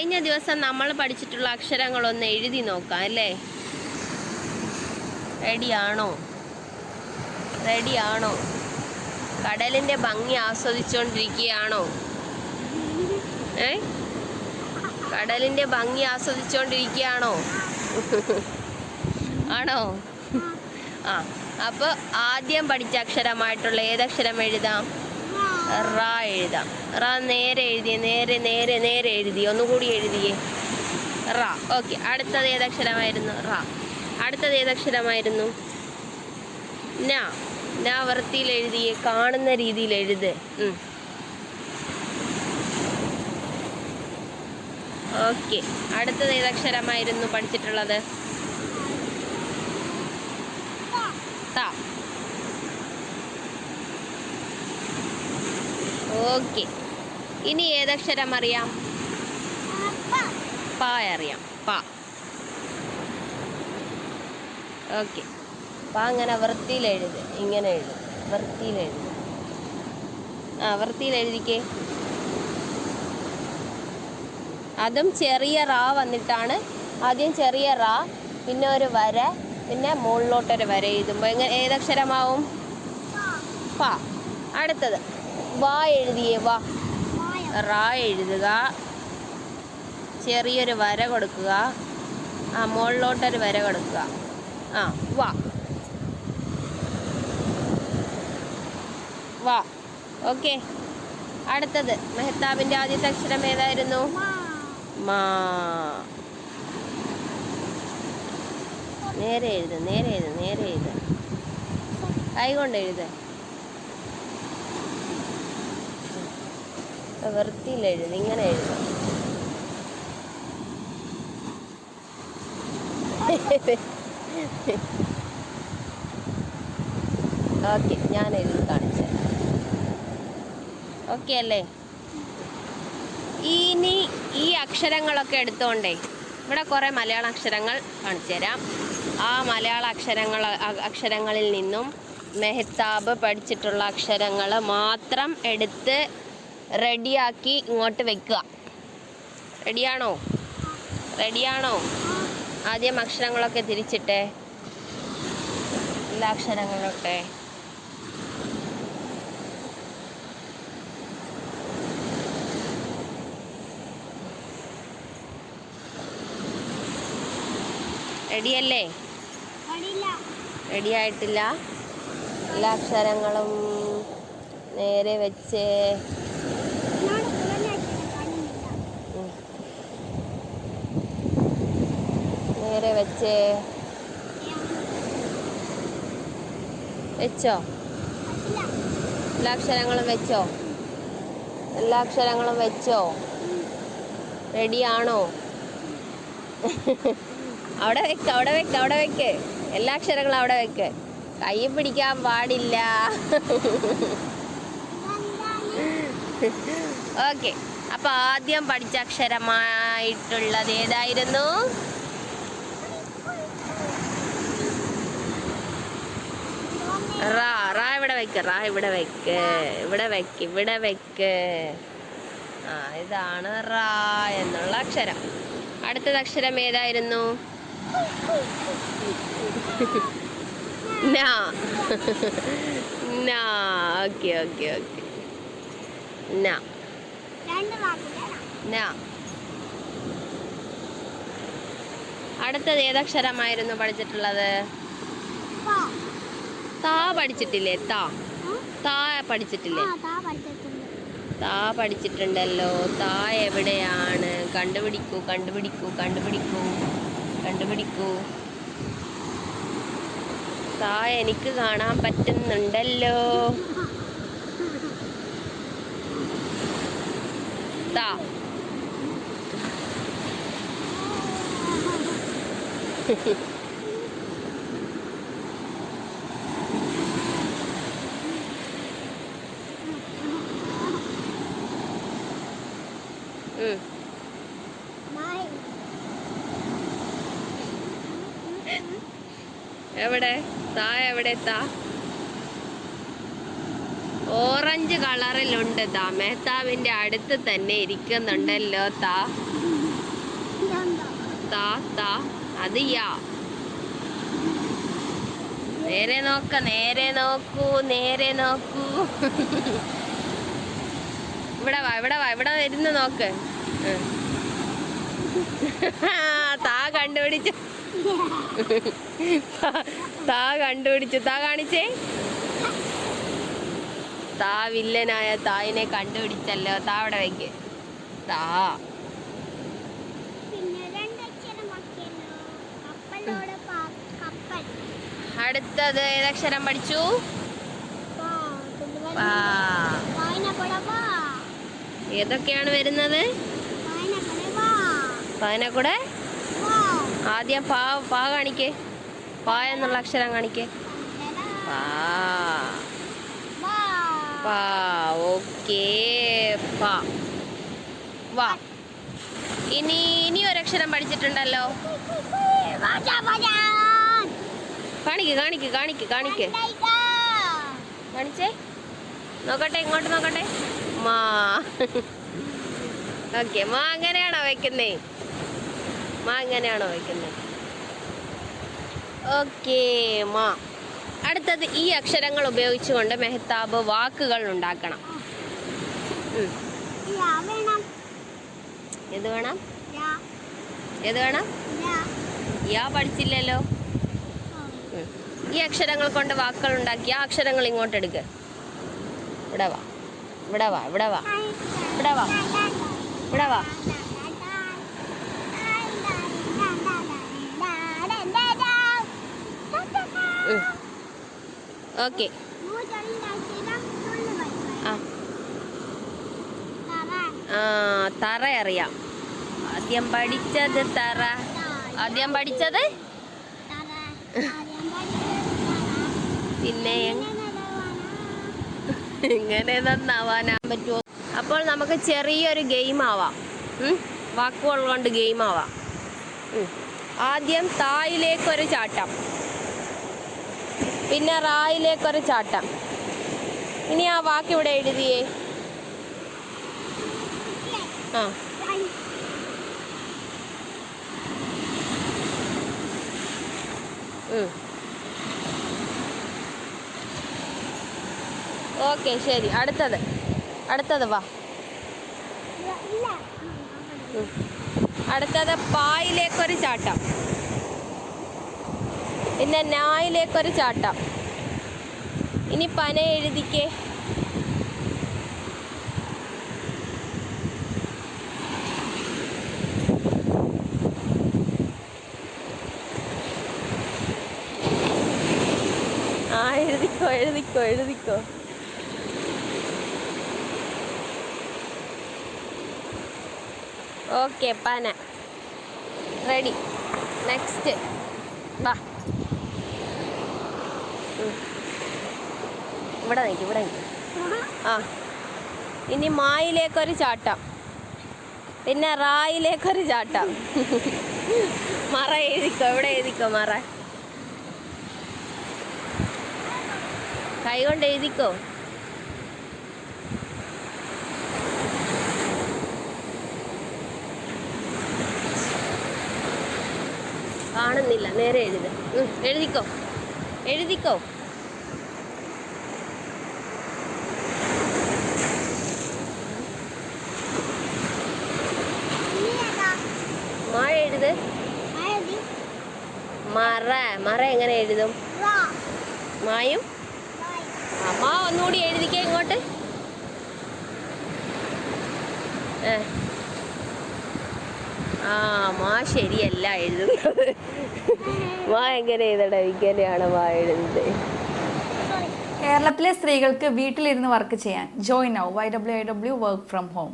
കഴിഞ്ഞ ദിവസം നമ്മൾ പഠിച്ചിട്ടുള്ള അക്ഷരങ്ങളൊന്ന് എഴുതി നോക്കാം അല്ലേ? റെഡിയാണോ റെഡിയാണോ കടലിന്റെ ഭംഗി ആസ്വദിച്ചുകൊണ്ടിരിക്കുകയാണോ ഏ? കടലിന്റെ ഭംഗി ആസ്വദിച്ചുകൊണ്ടിരിക്കുകയാണോ ആണോ? ആ അപ്പോൾ ആദ്യം പഠിച്ച അക്ഷരമായിട്ടുള്ള ഏതക്ഷരം എഴുതാം? റ എഴുതാം. റ നേരെ എഴുതിയേ നേരെ നേരെ നേരെ എഴുതി ഒന്നുകൂടി എഴുതിയേ. റ ഓക്കെ. അടുത്തത് ഏതക്ഷരമായിരുന്നു? റ. അടുത്തത് ഏതക്ഷരമായിരുന്നു? ന. ന വൃത്തിയിൽ എഴുതിയേ. കാണുന്ന രീതിയിൽ എഴുത്. ഓക്കെ. അടുത്തത് ഏതക്ഷരമായിരുന്നു പഠിച്ചിട്ടുള്ളത്? ഓക്കെ. ഇനി ഏതക്ഷരം അറിയാം? പ അറിയാം. പ. ഓക്കെ. പ അങ്ങനെ വൃത്തിയിൽ എഴുത് ഇങ്ങനെ എഴുത്. വൃത്തിയിൽ എഴുത് ആ വൃത്തിയിൽ എഴുതിക്കേ അതും ചെറിയ റാ വന്നിട്ടാണ്. ആദ്യം ചെറിയ റാ പിന്നെ ഒരു വര പിന്നെ മുകളിലോട്ടൊരു വര എഴുതുമ്പോൾ എങ്ങനെ ഏതക്ഷരമാവും? പ. അടുത്തത്. വാ എഴുതിയേ വാ. റാ എഴുതുക. ചെറിയൊരു വര കൊടുക്കുക. ആ മുകളിലോട്ടൊരു വര കൊടുക്കുക. ആ വാ. വാ. ഓക്കെ. അടുത്തത്. മെഹത്താബിന്റെ ആദ്യത്തെ അക്ഷരം ഏതായിരുന്നു? മാ. നേരെ എഴുത് നേരെ എഴുത് നേരെ എഴുത്. കൈ കൊണ്ട് എഴുത്. വൃത്തിയിൽ ഇങ്ങനെ ഓക്കെ ഞാൻ എഴുതി കാണിച്ചു ഓക്കെ അല്ലേ? ഇനി ഈ അക്ഷരങ്ങളൊക്കെ എടുത്തോണ്ടേ ഇവിടെ കുറേ മലയാള അക്ഷരങ്ങൾ കാണിച്ചു തരാം. ആ മലയാള അക്ഷരങ്ങൾ അക്ഷരങ്ങളിൽ നിന്നും മെഹ്താബ് പഠിച്ചിട്ടുള്ള അക്ഷരങ്ങൾ മാത്രം എടുത്ത് റെഡിയാക്കി ഇങ്ങോട്ട് വെക്കുക. റെഡിയാണോ? റെഡിയാണോ? ആദ്യം അക്ഷരങ്ങളൊക്കെ തിരിച്ചിട്ടെ. എല്ലാ അക്ഷരങ്ങളൊക്കെ. റെഡിയല്ലേ? റെഡി ആയിട്ടില്ല എല്ലാ അക്ഷരങ്ങളും നേരെ വെച്ച് ഉം. നേരെ വെച്ച്. വെച്ചോ? എല്ലാ അക്ഷരങ്ങളും വെച്ചോ? എല്ലാ അക്ഷരങ്ങളും വെച്ചോ? റെഡിയാണോ? അവിടെ വെക്ക് അവിടെ വെക്ക് അവിടെ വെക്ക്. എല്ലാ അക്ഷരങ്ങളും അവിടെ വെക്ക്. കൈ പിടിക്കാൻ പാടില്ല. ഓക്കെ. അപ്പൊ ആദ്യം പഠിച്ച അക്ഷരമായിട്ടുള്ളത് ഏതായിരുന്നു റാ റാ ഇവിടെ വെക്ക്. ഇവിടെ വെക്ക് ഇവിടെ വെക്ക്. ആ ഇതാണ് റാ എന്നുള്ള അക്ഷരം. അടുത്തത് അക്ഷരം ഏതായിരുന്നു? Okay okay okay. അടുത്തത് ഏതക്ഷരമായിരുന്നു പഠിച്ചിട്ടുള്ളത്? താ പഠിച്ചിട്ടില്ലേ? താ. താ പഠിച്ചിട്ടില്ലേ? താ പഠിച്ചിട്ടുണ്ടല്ലോ. താ എവിടെയാണ്? കണ്ടുപിടിക്കൂ കണ്ടുപിടിക്കൂ കണ്ടുപിടിക്കൂ കണ്ടുപിടിക്കൂ. താ എനിക്ക് കാണാൻ പറ്റുന്നുണ്ടല്ലോ. താ. ഉം. എവിടെ? താ എവിടെ താ? ഓറഞ്ച് കളറിലുണ്ട് താ. മേത്താവിന്റെ അടുത്ത് തന്നെ ഇരിക്കുന്നുണ്ടല്ലോ താ. താ താ. അത് യാ. നേരെ നോക്ക നേരെ നോക്കൂ നേരെ നോക്കൂ. ഇവിടെ വാ ഇവിടെ വാ ഇവിടെ വരുന്ന നോക്ക്. താ കണ്ടുപിടിച്ചു. താ കണ്ടുപിടിച്ചു. താ കാണിച്ചേ. താ വില്ലനായ തായിനെ കണ്ടുപിടിച്ചല്ലോ. താ അവിടെ വയ്ക്ക് താ. അടുത്തത് ഏതക്ഷരം പഠിച്ചു. ഏതൊക്കെയാണ് വരുന്നത്. അതിനെ കൂടെ. ആദ്യം പാ പാ കാണിക്കേ. പാ എന്നുള്ള അക്ഷരം കാണിക്കേ. ഓക്കേ. പാ. വാ. ഇനി ഇനി ഒരക്ഷരം പഠിച്ചിട്ടുണ്ടല്ലോ. കാണിക്ക് കാണിക്ക് കാണിക്ക് കാണിക്ക്. കാണിച്ചേ? നോക്കട്ടെ ഇങ്ങോട്ട് നോക്കട്ടെ. മാ. ഓക്കെ മാ അങ്ങനെയാണോ വെക്കുന്നേ? മാ ഇങ്ങനെയാണോ വയ്ക്കുന്നത്? ഓക്കേ മാ. അടുത്തത് ഈ അക്ഷരങ്ങൾ ഉപയോഗിച്ചുകൊണ്ട് മെഹ്താബ് വാക്കുകൾ ഉണ്ടാക്കണം. ഏത് വേണം. ഏത് വേണം? യാ. യാ. പഠിച്ചില്ലല്ലോ. ഈ അക്ഷരങ്ങൾ കൊണ്ട് വാക്കുകൾ ഉണ്ടാക്കി ആ അക്ഷരങ്ങൾ ഇങ്ങോട്ട് എടുക്ക്. ഇവിടെ വാ. ഇവിടെ വാ ഇവിടെ വാ. ഇവിടെ വാ. ഇവിടെ വാ. ഓക്കെ. ആ. തറ അറിയാം. ആദ്യം പഠിച്ചത് തറ. ആദ്യം പഠിച്ചത്? പിന്നെ എങ്- എങ്ങനെ നന്നാവാനാ പറ്റുമോ അപ്പോൾ നമുക്ക് ചെറിയൊരു ഗെയിം ആവാം? വാക്കുകൾ കൊണ്ട് ഗെയിം ആവാം. ആദ്യം തായിലേക്കൊരു ചാട്ടം. പിന്നെ റായിലേക്കൊരു ചാട്ടം. ഇനി ആ വാക്ക് ഇവിടെ എഴുതിയേ. ആ. ഓക്കെ ശരി. അടുത്തത്. അടുത്തത് വാ. അടുത്തത് പായിലേക്കൊരു ചാട്ടം. പിന്നെ നായിലേക്കൊരു ചാട്ടം. ഇനി പന എഴുതിക്കേ. ആ എഴുതിക്കോ എഴുതിക്കോ എഴുതിക്കോ. ഓക്കെ പന. റെഡി. നെക്സ്റ്റ്. വാ. ഇവിടെ നിൽക്കും ഇവിടെ നിൽക്കും ആ. ഇനി മായിലേക്കൊരു ചാട്ടം. പിന്നെ റായിലേക്കൊരു ചാട്ടം. മറ എഴുതിക്കോ ഇവിടെ എഴുതിക്കോ മറ. കൈ കൊണ്ട് എഴുതിക്കോ. കാണുന്നില്ല നേരെ എഴുതി. എഴുതിക്കോ. എഴുതിക്കോ മഴ എഴുത് മറ മറ എങ്ങനെ എഴുതും? മായും? അമ്മ ഒന്നുകൂടി എഴുതിക്കേ ഇങ്ങോട്ട്. ആ മാ ശരിയല്ല എഴുതുന്നത്. മാ എങ്ങനെ എഴുതട ഇങ്ങനെയാണ് മാ എഴുതുന്നത്. കേരളത്തിലെ സ്ത്രീകൾക്ക് വീട്ടിലിരുന്ന് വർക്ക് ചെയ്യാൻ join our Y W I W work from home